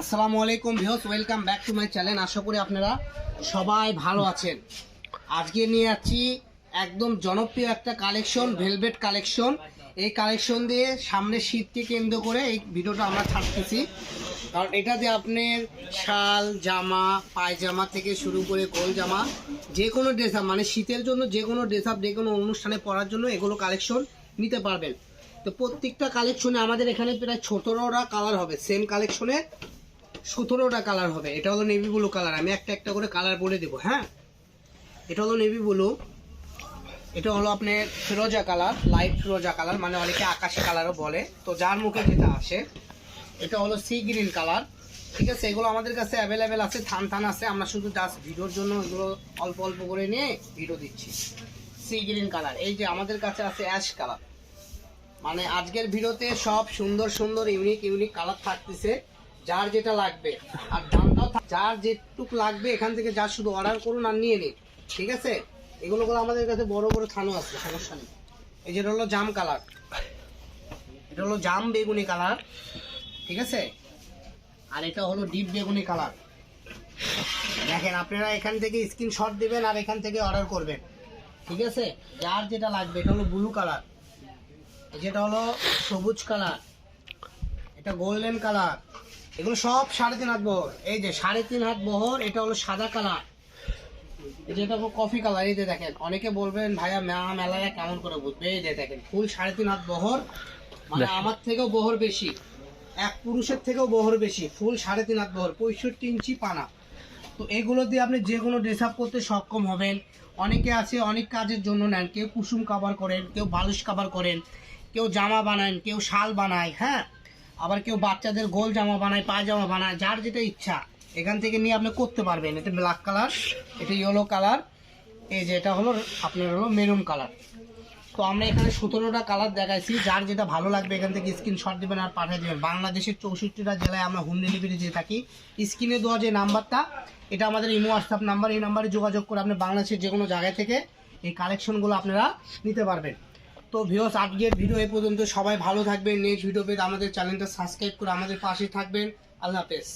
আসসালামু আলাইকুম views welcome back to my channel. আশা করি আপনারা সবাই ভালো আছেন। আজকে নিয়ে যাচ্ছি একদম জনপ্রিয় একটা কালেকশন ভেলভেট কালেকশন। এই কালেকশন দিয়ে সামনে শীতকে কেন্দ্র করে এই ভিডিওটা আমরা ছাড়তেছি। কারণ এটাতে আপনার শাল, জামা, পায়জামা থেকে শুরু করে গোল জামা, যে কোনো ড্রেস আপ মানে শীতের জন্য যে কোনো ড্রেস আপ যে কোনো অনুষ্ঠানে পরার জন্য এগুলো কালেকশন নিতে পারবেন। তো প্রত্যেকটা কালেকশনে আমাদের এখানে প্রায় সতেরোটা কালার হবে সেম কালেকশনে সতেরোটা কালার হবে। এটা হলো নেভি ব্লু কালার আমি একটা একটা করে কালার বলে দেবো হ্যাঁ? এটা হলো নেভি ব্লু এটা হলো আপনার ফিরোজা কালার লাইট ফিরোজা কালার মানে অনেকে আকাশি কালারও বলে। তো যার মুখে যেটা আসে, এটা হলো সি গ্রিন কালার ঠিক আছে? এগুলো আমাদের কাছে অ্যাভেলেবেল আছে, থান থান আছে। আমরা শুধু জাস্ট ভিডিওর জন্য এগুলো অল্প অল্প করে নিয়ে ভিডিও দিচ্ছি। সি গ্রিন কালার এই যে আমাদের কাছে আছে অ্যাশ কালার মানে আজকের ভিডিওতে সব সুন্দর সুন্দর ইউনিক ইউনিক কালার থাকতেছে। যার যেটা লাগবে। আর দামটাও যার যেটুক লাগবে, এখান থেকে যা শুধু অর্ডার করুন আর নিয়ে নিন, ঠিক আছে? এগুলো করে আমাদের কাছে বড় বড় থানো আছে, সমস্যা নেই। এই যেটা হলো জাম কালার, এটা হলো জাম বেগুনি কালার, ঠিক আছে? আর এটা হলো ডিপ বেগুনি কালার। দেখেন, আপনারা এখান থেকে স্ক্রিনশট দিবেন আর এখান থেকে অর্ডার করবেন, ঠিক আছে? যার যেটা লাগবে, এটা হলো ব্লু কালার। যেটা হলো সবুজ কালার, এটা গোল্ডেন কালার। এগুলো সব সাড়ে তিন হাত বহর এই যে সাড়ে তিন হাত বহর এটা হলো সাদা কালার। এই যে এটা হলো কফি কালার এই যে দেখেন অনেকে বলবেন ভাইয়া মা মেলায় কেমন করে বুঝবে? এই যে দেখেন ফুল সাড়ে তিন হাত বহর মানে আমার থেকেও বহর বেশি এক পুরুষের থেকেও বহর বেশি ফুল সাড়ে তিন হাত বহর পঁয়ষট্টি ইঞ্চি পানা। তো এগুলো দিয়ে আপনি যে কোনো ড্রেস আপ করতে সক্ষম হবেন। অনেকে আছে অনেক কাজের জন্য নেন কেউ কুসুম কাভার করেন কেউ বালিশ কাভার করেন কেউ জামা বানান কেউ শাল বানায় হ্যাঁ? আবার কেউ বাচ্চাদের গোল জামা বানায়, পায়জামা বানায়, যার যেটা ইচ্ছা, এখান থেকে নিয়ে আপনি করতে পারবেন। এটা ব্ল্যাক কালার এটা ইয়েলো কালার এই যে এটা হলো, আপনার হলো মেরুন কালার তো আমরা এখানে সতেরোটা কালার দেখাইছি, যার যেটা ভালো লাগবে, এখান থেকে স্ক্রিনশট দিবেন আর পাঠিয়ে দেবেন। বাংলাদেশের চৌষট্টিটা জেলায় আমরা হোম ডেলিভারি দিয়ে থাকি। স্ক্রিনে দেওয়া যে নাম্বারটা এটা আমাদের ইমো হোয়াটসঅ্যাপ নাম্বার এই নাম্বারে যোগাযোগ করে আপনি বাংলাদেশের যে কোনো জায়গা থেকে এই কালেকশনগুলো আপনারা নিতে পারবেন। তো ভিওস আজকের ভিডিও এ পর্যন্ত সবাই ভালো থাকবেন। নেক্সট ভিডিও পেতে আমাদের চ্যানেলটা সাবস্ক্রাইব করে আমাদের পাশে থাকবেন। আল্লাহ হাফেজ।